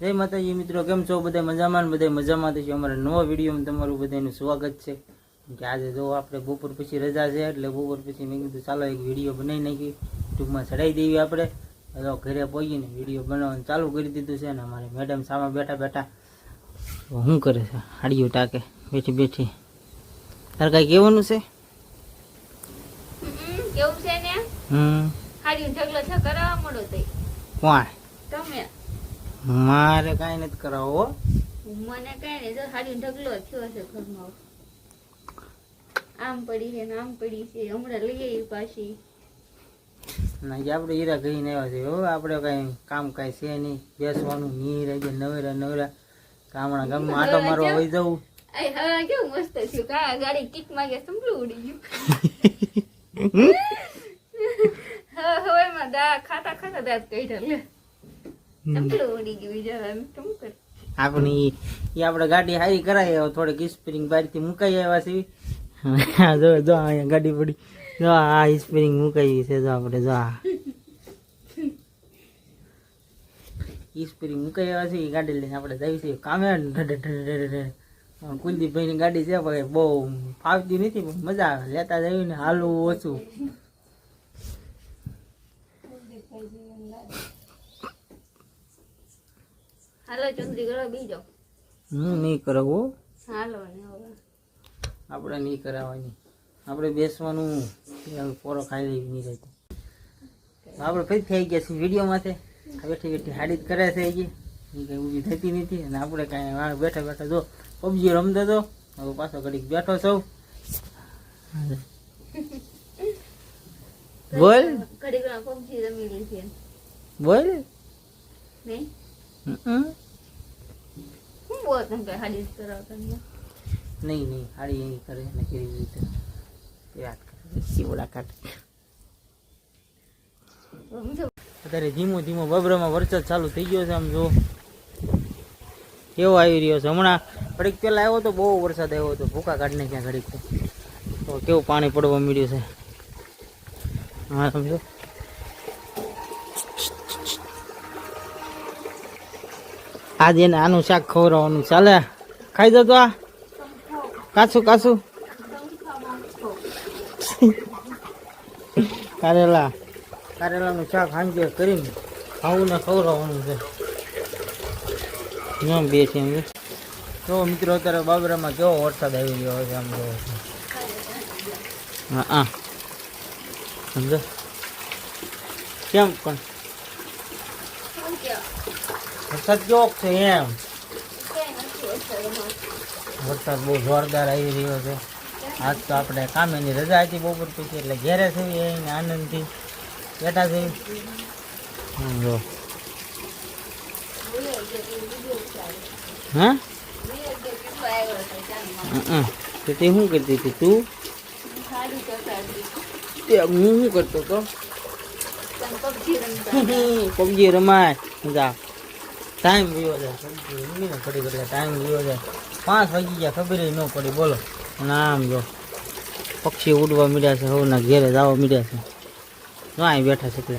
જય માતાજી મિત્રો કેમ છો? બધા મજામાં બધા મજામાં થશે અમારા નવા વિડીયોમાં તમારું બધાનું સ્વાગત છે. કે આજે જો આપણે બપોર પછી રજા છે એટલે બપોર પછી મેં કીધું ચાલો એક વીડિયો બનાવી નાખી ટૂંકમાં ચડાવી દેવી આપણે. તો ઘરે પહોંચીને વીડિયો બનાવવાનું ચાલુ કરી દીધું છે અને અમારે મેડમ સામે બેઠા બેઠા શું કરે છે? હાડીઓ ટાકે બેઠી બેઠી. તારે કાંઈ કહેવાનું છે? કેવું છે ને? હમ. હાડ્યું ઢગલો છે કરાવવા મળો તઈ કોણ? તમે. મારે કઈ નથી કરાવો હો. મને કઈ નહીં જો હાડ્યું ઢગલો થયો છે ઘરમાં આમ પડી છે આમ પડી છે હમણાં લઈ આવી પાછી. ના આપણે હીરા કહીને આવ્યા છે હવે આપણે કાંઈ કામ કઈ છે નહીં. બેસવાનું ની રહી નવરા નવરા. ગામડા ગામમાં આટો મારવા હોય જવું હવે કેવું મસ્ત થયું? કા ગાડી કિક માગે સંભળું ઉડી ગયું. હવે હવે માં દા ખાતા ખાતા દાંત કાઢ્યા આપણી એ આપણે ગાડી હારી કરાવી થોડીક સ્પ્રિંગ બહારથી મુકાઈ આવ્યા છે જો જો અહીંયા ગાડી પડી. જો આ સ્પ્રિંગ મુકાઈ છે જો આપણે જો આ. સ્પ્રિંગ મુકાઈ આવ્યા છે એ ગાડી લઈને આપણે જઈએ છીએ કામે કુલદીપભાઈની ગાડી છે પણ બહુ ફાવતી નથી પણ મજા આવે. લેતા જઈએ ને હાલવું ઓછું. હાલો ચંદ્રી કરો બીજો. હું નહીં કરાવું હાલો આપણે નહીં કરાવવાની. આપણે બેસવાનું પોરો ખાઈ લેવી નહીં રહેતી. આપણે ફરી થઈ ગયા છીએ વિડીયોમાંથી આ બેઠી બેઠી હાડી જ કરે છે એ કંઈ ઊભી થતી નથી. અને આપણે કાંઈ બેઠા બેઠા જો પબજી રમતો હતો હવે પાછો ઘડીક બેઠો છો. બોલ. બોલ. નહીં. હું હાડી કરાવતા નહીં? નહીં હાડી એ કરે ને કેવી રીતે? એ વાત કરે. શિવડા કાઢે અત્યારે ધીમો ધીમો બબરામાં વરસાદ ચાલુ થઈ ગયો છે આમ જો. કેવો આવી રહ્યો છે? હમણાં ઘડીક પહેલાં આવ્યો તો બહુ વરસાદ આવ્યો હતો ભૂકા કાઢને ક્યાં ઘડીક. તો તો કેવું પાણી પડવા મળ્યું છે? હા સમજો. આજે એને આનું શાક ખવડાવવાનું. ચાલે? ખાઈ દો તો આ. કાચું કાચું કારેલા. કારેલાનું શાક સાંજે કરીને ખાવું ને ખવડાવવાનું છે. એમ બે છે એમ જો. મિત્રો અત્યારે બાબરામાં કેવો વરસાદ આવી ગયો છે આમ જોવો. હા હા. સમજો? કેમ પણ? વરસાદ કેવો છે એમ ક્યાંય નથી વરસાદ અમારે. વરસાદ બહુ જોરદાર આવી રહ્યો છે આજ તો આપણે કામેની રજા હતી બપોર પછી એટલે ઘેરે થઈ એને આનંદથી બેઠા થઈ હમ, જો હા વિવેક જે કેટલો આવ્યો હતો ચાલમાં. હમ, તો તે શું કરતી હતી તું સાડી ચોટાડી. તે હું શું કરતો હતો તમે પબજી રમતા હતા. પબજી રમાય જા ટાઈમ ગયો જાય ઘડી ઘડી ટાઈમ ગયો જાય પાંચ વાગી ગયા ખબર ન પડી બોલો. અને આમ જો. પક્ષી ઉડવા મળ્યા છે હવના ઘેરે જવા મળ્યા છે. જો અહીં બેઠા છે એટલે.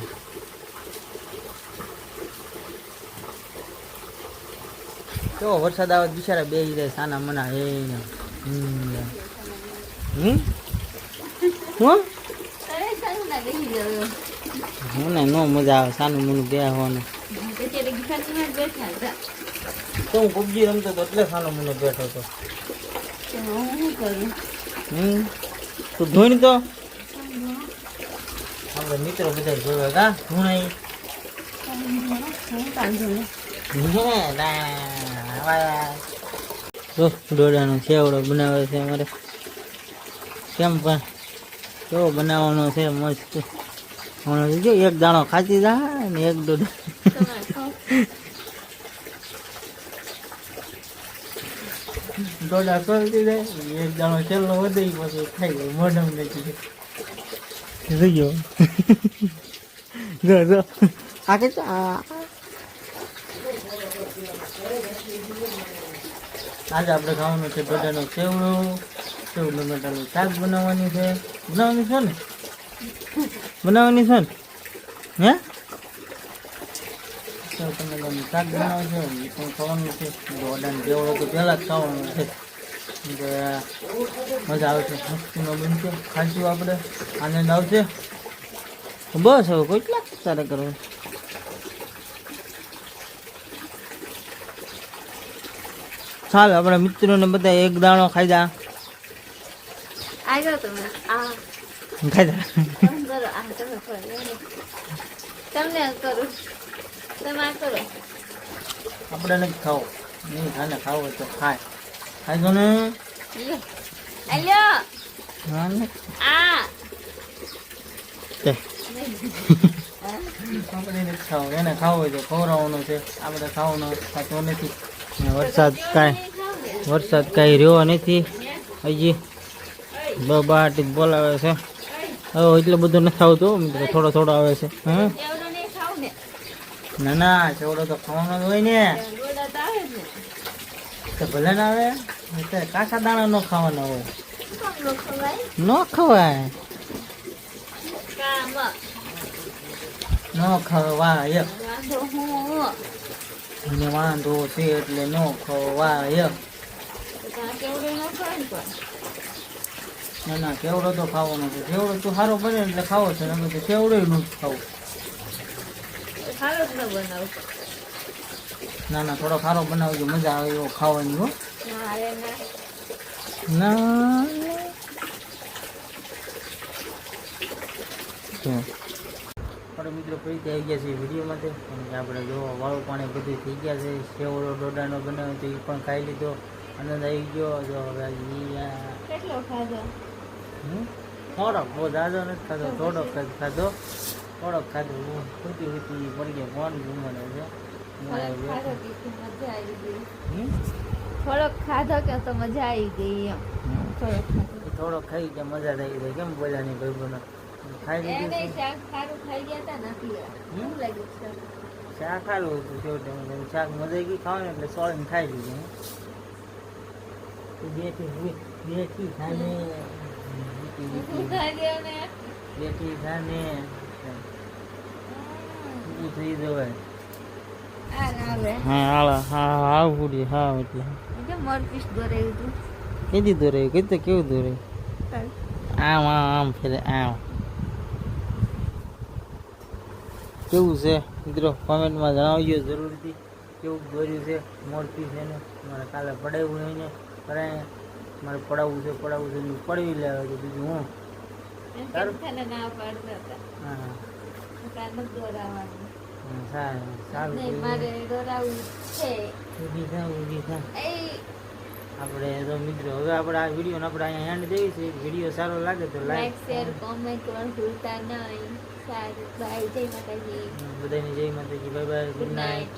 કેવો વરસાદ આવે બિચારા બે જાય સાના મના એ ને. હમ. ના. હું ને નો મજા આવે સાનું મનું ગયા હોવાનું અત્યારે ગીતાજીમાં જ બેઠા હતા. તો હું પબજી રમતો હતો એટલે ખાનો મને બેઠો હતો. તો હું શું કરું? હમ? તું ધોઈ તો? આપણે મિત્રો બધા જોયા હતા ધૂણાઈ દોડાનો છેવડો બનાવે છે અમારે. કેમ પણ? કેવો બનાવવાનો છે મસ્ત. હમણાં જો એક દાણો ખાતી જા ને એક દોઢ. ડોડા કરતી જાય એક દાણો છેલ્લો વધે ઈ પછી ખાઈ જાય મોઢમ નથી જોયો જો જો. આ કે આજે આપણે ખાવાનું છે બટાનો સેવડો સેવ ટમેટાનું શાક બનાવવાની છે. બનાવવાની છે ને? બનાવવાની છે ને? હે? શાક એ પણ ખાવાનું છે. દોડાને જેવડો તો પહેલાં જ ખાવાનું છે. મજા આવે છે. મસ્તીનો બનશે ખાઈશું આપણે. આનંદ આવશે. બસ હવે કેટલા તારે કરવું ચાલ આપણા મિત્રોને બધા એક દાણો ખાઈ જા. ખાઈ જા. તમને કરું. તમે કરો. આપણે નથી ખાવો. નહીં ખાને ખાવ હોય તો ખાય. ખાઈ જો ને લ્યો. હા ને આ આપણે નથી ખાવું. એને ખાવું હોય તો ખવડાવવાનું છે. આપણે ખાવાનું ખાતો નથી. વરસાદ કાંઈ વરસાદ કાંઈ રહ્યો નથી. હજી જ બોલાવે છે. હવે એટલું બધું નથી આવતું. મિત્રો થોડો થોડો આવે છે. હા? ના ના ચેવડો તો ખાવાનો જ હોય ને. તો ને ભલે ના આવે કાચા દાણા નો ખાવાના હોય. નો ખવાય. ન ખવાય. ન ખવાય વાંધો છે એટલે ન ખવાય. ન, ને ના ના કેવડો તો ખાવાનો છે. કેવડો તું સારો બને એટલે ખાવો છે, નકર તો કેવડો નું ખાવું. જ ન ના ના થોડો ખારો બનાવજો મજા આવે એવો ખાવાની હો. ના. આપણે મિત્રો ફરીથી આવી ગયા છે વીડિયો માટે. આપણે જો વાળું પાણી બધું થઈ ગયા છે સેવડો ડોડાનો બનાવ્યો તો એ પણ ખાઈ લીધો. આનંદ આવી ગયો. જો હવે કેટલો ખાધો? થોડોક બહુ દાદો નથી ખાધો થોડોક જ ખાધો. થોડોક ખાધો હું ખૂટી ખોટી પડી ગયા ફોન ઘૂમવાનો છે. થોડોક ખાધો કે તો મજા આવી ગઈ? કે એમ. થોડોક ખાઈ ગયા મજા થઈ ગઈ. કેમ બોલ્યા નહીં ભાઈ બનો ખાઈ લીધું શાક સારું ખાઈ ગયા તા નથી કેવું લાગ્યું છે? શાક ખાલું હતું છેવટે શાક મજા ગઈ ખાવાનું એટલે સોળીને ખાઈ લીધું. બેઠી બેઠી ખાને. બેઠી ખાને. ઊભું થઈ જવાય. આ ના આવે હા હાલ હા હા પૂરી હા એટલે. કે દોરાયું હતું કેદી દોરે કઈ તો કેવું દોરે આમ આમ આમ ફેરે આમ. કેવું છે? મિત્રો કોમેન્ટમાં જણાવજો જરૂરથી. કેવું દોર્યું છે મોરપી છે ને મારે કાલે પડાવ્યું હોય ને કરાય મારે પડાવવું છે પડાવવું છે પડવી લેવા બીજું હું? આપણે તો મિત્રો હવે આપણે આ વીડિયો આપણે અહીંયા એન્ડ દેવી છે. વીડિયો સારો લાગે તો લાઈક શેર કોમેન્ટ પણ ભૂલતા નહીં. સારું બાય જય માતાજી. બધાને જય માતાજી. Bye bye good night